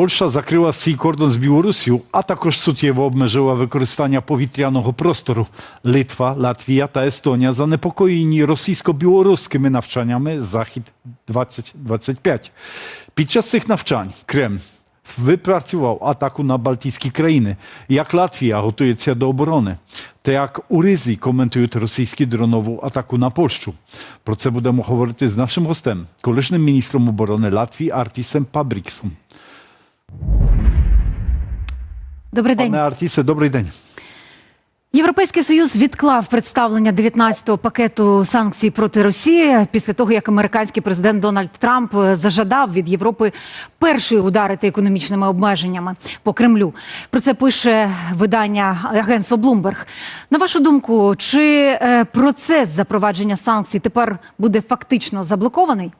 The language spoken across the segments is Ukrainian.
Польща закрила свій кордон з Білорусію, а також суттєво обмежила використання повітряного простору. Литва, Латвія та Естонія занепокоєні російсько-білоруськими навчаннями Захід 2025. Під час цих навчань Кремль випрацював атаку на Балтійські країни. Як Латвія готується до оборони, та як у Ризі коментують російську дронову атаку на Польщу. Про це будемо говорити з нашим гостем, колишнім міністром оборони Латвії Артісом Пабріксом. Добрий день. Пане Артісе, добрий день. Європейський союз відклав представлення 19-го пакету санкцій проти Росії після того, як американський президент Дональд Трамп зажадав від Європи першою ударити економічними обмеженнями по Кремлю. Про це пише видання агентство Bloomberg. На вашу думку, чи е, процес запровадження санкцій тепер буде фактично заблокований?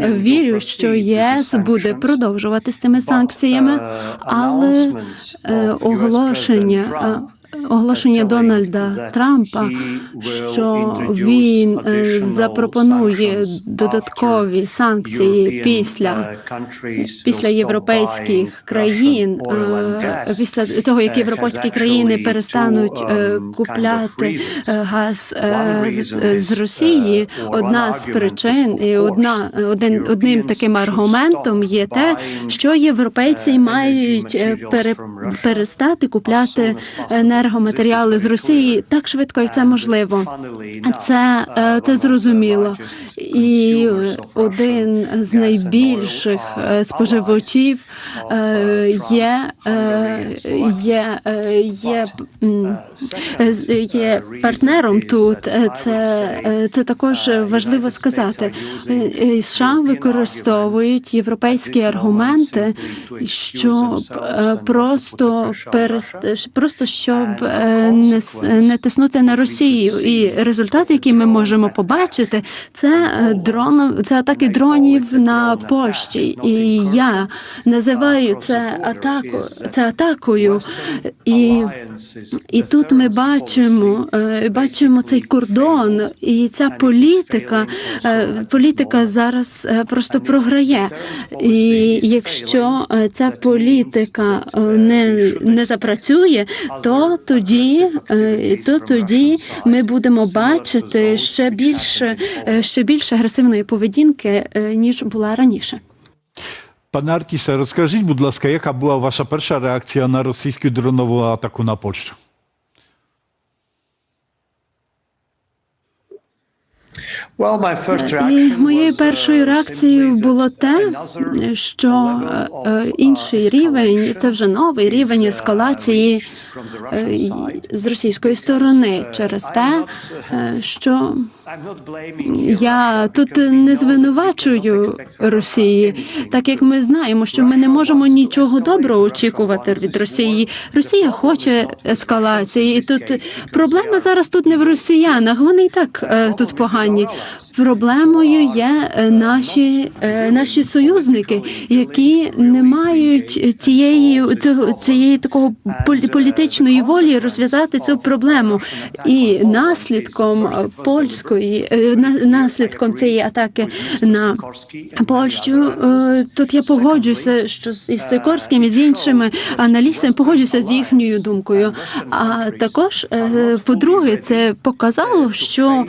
Я вірю, що ЄС буде продовжувати з цими санкціями, uh, але е, оголошення е, оголошення Дональда Трампа, що він е, запропонує додаткові санкції після uh, після європейських країн, е, після того як uh, європейські країни перестануть е, um, купляти е, газ е, е, з Росії. uh, Одна з причин і одна один одним таким аргументом є те, що європейці uh, мають е, перестати купляти possible. Енергоматеріали з Росії так швидко, як це можливо. Це, е, uh, це зрозуміло. І один з найбільших е, споживачів е, uh, є, е, є, е, є, Uh, е, є uh, партнером тут. Е, Це, е, це також uh, важливо сказати. Е, е, США використовують європейські аргументи, щоб е, просто перест... Просто щоб е, не, не тиснути на Росію. І результат, який ми можемо побачити, це е, дрон, це атаки дронів на Польщі. І я називаю це атаку, це атакою. І і тут ми бачимо, е, бачимо цей кордон, і ця політика, е, політика зараз е, просто програє. І якщо е, ця політика е, не, не запрацює, то тоді, е, то тоді ми будемо бачити ще більше, ще більше агресивної поведінки, е, ніж була раніше. Пане Артіше, розкажіть, будь ласка, яка була ваша перша реакція на російську дронову атаку на Польщу? І моєю uh, першою реакцією було те, що е, е, інший uh, рівень, це вже новий рівень uh, ескалації е, з російської сторони uh, через те, е, що я тут не звинувачую Росії, так як ми знаємо, що ми не можемо нічого доброго очікувати від Росії. Росія хоче ескалації, і тут проблема зараз тут не в росіянах. Вони і так е, тут погані. lives. Проблемою є е, наші, е, наші союзники, які не мають тієї цієї такого полі- політичної волі розв'язати цю проблему. І наслідком польської е, на- наслідком цієї атаки на Польщу тут я погоджуся, що із Сикорським і з іншими аналістами погоджуся з їхньою думкою. А також, по-друге, це показало, що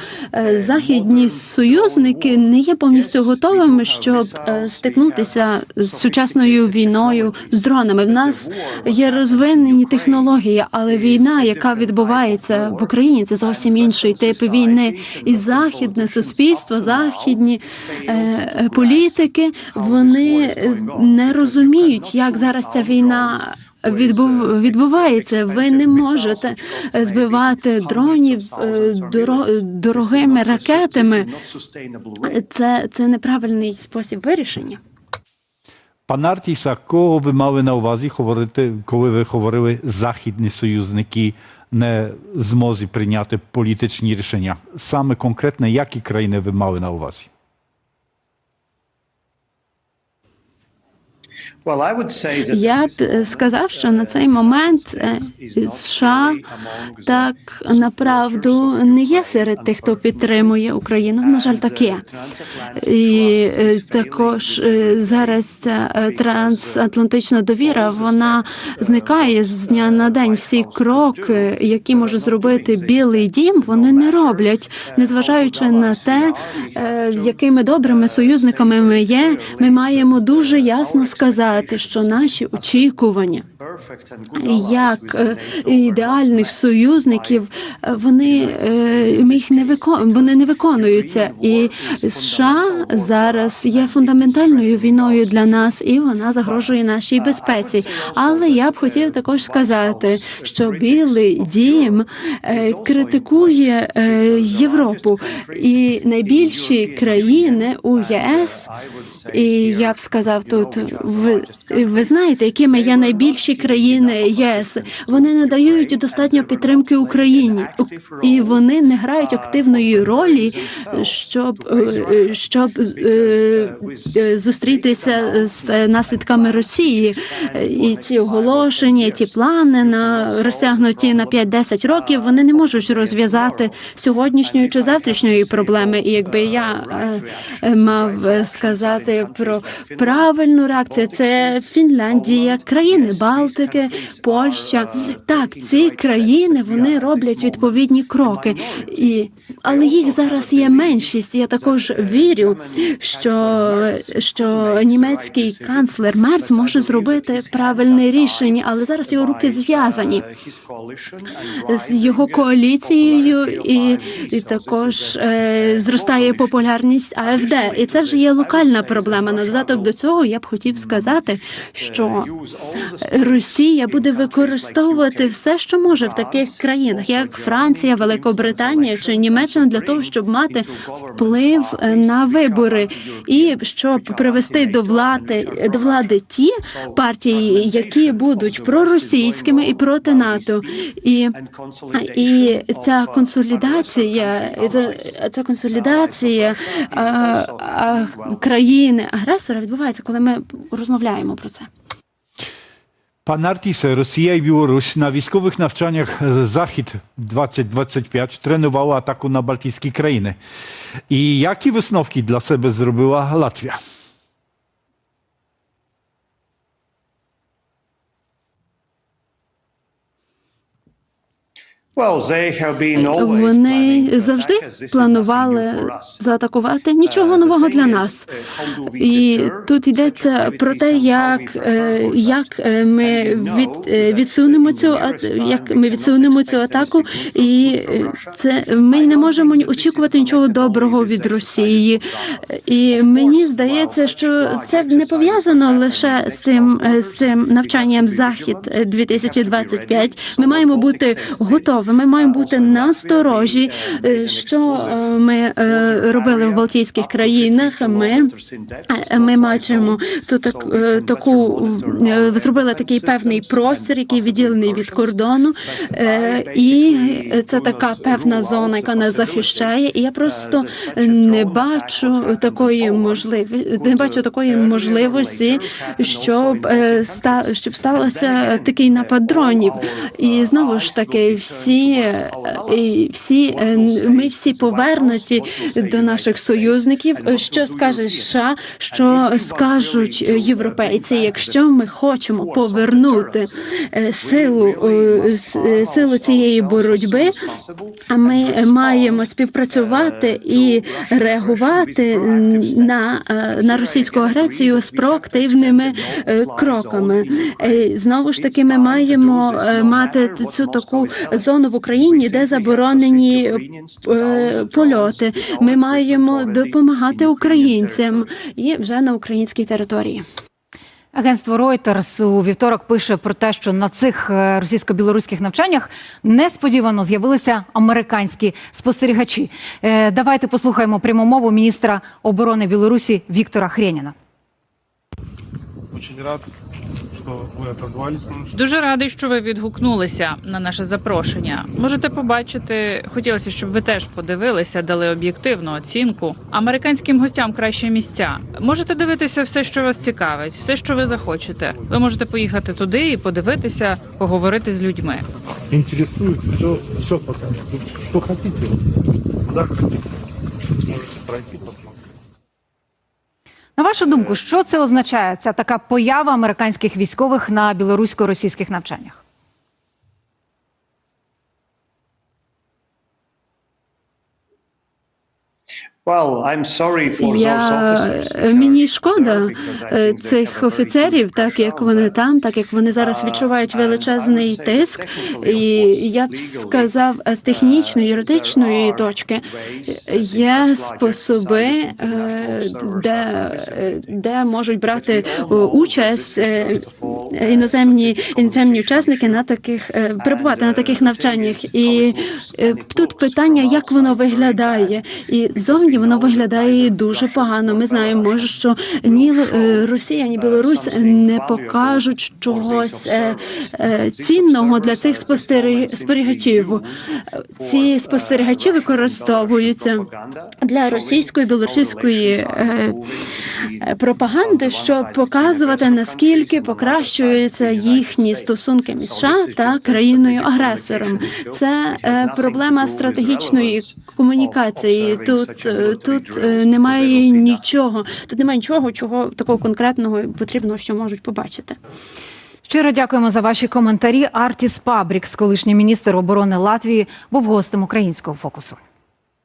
західні союзники не є повністю готовими, щоб е, стикнутися з сучасною війною з дронами. В нас є розвинені технології, але війна, яка відбувається в Україні, це зовсім інший тип війни. І західне суспільство, західні е, е, політики, вони е, не розуміють, як зараз ця війна. Відбув відбувається. Ви не можете е, збивати дронів е, доро- дорогими ракетами. Це, це неправильний спосіб вирішення. Пане Артіса, кого ви мали на увазі говорити, коли ви говорили західні союзники не змозі прийняти політичні рішення? Саме конкретно, які країни ви мали на увазі? Я б е, сказав, що на цей момент е, США так направду не є серед тих, хто підтримує Україну. На жаль, так є. І е, також зараз ця трансатлантична довіра вона зникає з дня на день. Всі кроки, які може зробити Білий Дім, вони не роблять, незважаючи на те, якими добрими союзниками ми є. Ми маємо дуже ясно сказати, що наші очікування як е, ідеальних союзників, вони е, їх не викон... вони не виконуються. І США зараз є фундаментальною війною для нас, і вона загрожує нашій безпеці. Але я б хотів також сказати, що Білий Дім е, критикує Європу і найбільші країни у єС. І я б сказав тут, ви, ви знаєте, якими є найбільші країни ЄС. Вони не дають достатньо підтримки Україні, і вони не грають активної ролі, щоб, е, щоб е, е, зустрітися з наслідками Росії. І ці оголошення, ті плани на розтягнуті на 5-10 років, вони не можуть розв'язати сьогоднішньої чи завтрашньої проблеми. І якби я мав сказати про правильну реакцію, це Фінляндія, країни Балтики, Польща. Так, ці країни вони роблять відповідні кроки, і але їх зараз є меншість. Я також вірю, що, що німецький канцлер Мерц може зробити правильне рішення, але зараз його руки зв'язані з його коаліцією, і, і також е, зростає популярність АФД. І це вже є локальна проблема. На додаток до цього я б хотів сказати, що Росія буде використовувати все, що може в таких країнах, як Франція, Великобританія чи Німеччина, для того, щоб мати вплив на вибори, і щоб привести до влади до влади ті партії, які будуть проросійськими і проти НАТО. І і ця консолідація, ця, консолідація країни агресора відбувається, коли ми розмовляємо про це. Pan Artise, Rosja i Białoruś na nawczaniach e, Zachid 2025 trenowała ataku na bałtyckie krainy. I jakie wysnowki dla siebie zrobiła Latvia? Вони завжди планували заатакувати нічого нового для нас. І тут йдеться про те, як, е, як е, ми від, е, відсунемо цю як ми відсунемо цю атаку, і е, це ми не можемо очікувати нічого доброго від Росії. І мені здається, що це не пов'язано лише з цим е, з цим навчанням захід е, 2025. Ми маємо бути готові. Ми маємо бути насторожі. Е, Що е, ми е, робили в Балтійських країнах? Ми Ми бачимо тут так, таку зробили такий певний простір, який відділений від кордону, і це така певна зона, яка нас захищає. І я просто не бачу такої можливості, не бачу такої можливості, щоб щоб сталося такий напад дронів. І знову ж таки, всі, е, і всі е, ми всі повернуті до наших союзників. Що скаже США, що скажуть європейці, якщо ми хочемо повернути е, силу е, е, силу цієї боротьби, а ми маємо співпрацювати і реагувати на, е, на російську агресію з проактивними е, кроками. Е, Знову ж таки, ми маємо е, мати цю таку зону в Україні, де заборонені е, польоти. Ми маємо допомагати українцям і вже на українській території. Агентство Reuters у вівторок пише про те, що на цих е, російсько-білоруських навчаннях несподівано з'явилися американські спостерігачі. Е, Давайте послухаємо пряму мову міністра оборони Білорусі Віктора Хреніна. Очень рад что вы отозвались Дуже радий, що ви відгукнулися на наше запрошення. Можете побачити, хотілося, щоб ви теж подивилися, дали об'єктивну оцінку. Американським гостям кращі місця. Можете дивитися все, що вас цікавить, все, що ви захочете. Ви можете поїхати туди і подивитися, поговорити з людьми. интересует все, все пока. Куда хотите. Можете пройти, посмотреть. На вашу думку, що це означає? Ця така поява американських військових на білорусько-російських навчаннях? Я officers. мені шкода е, цих офіцерів, так як вони там, так як вони зараз відчувають величезний тиск. І я б сказав, з технічної юридичної точки є способи, е, де, де можуть брати е, участь е, іноземні іноземні учасники на таких е, перебувати на таких навчаннях. І е, тут питання, як воно виглядає, і зовні воно виглядає дуже погано. Ми знаємо, що ні е, Росія, ні Білорусь не покажуть чогось е, е, цінного для цих спостерігачів. Ці спостерігачі використовуються для російської білоруської е, пропаганди, щоб показувати наскільки покращуються їхні стосунки між США та країною агресором. Це проблема стратегічної комунікації. Тут тут е, немає нічого. Тут немає нічого, чого такого конкретного потрібного, що можуть побачити. Щиро дякуємо за ваші коментарі. Артіс Пабрікс, колишній міністр оборони Латвії, був гостем українського фокусу.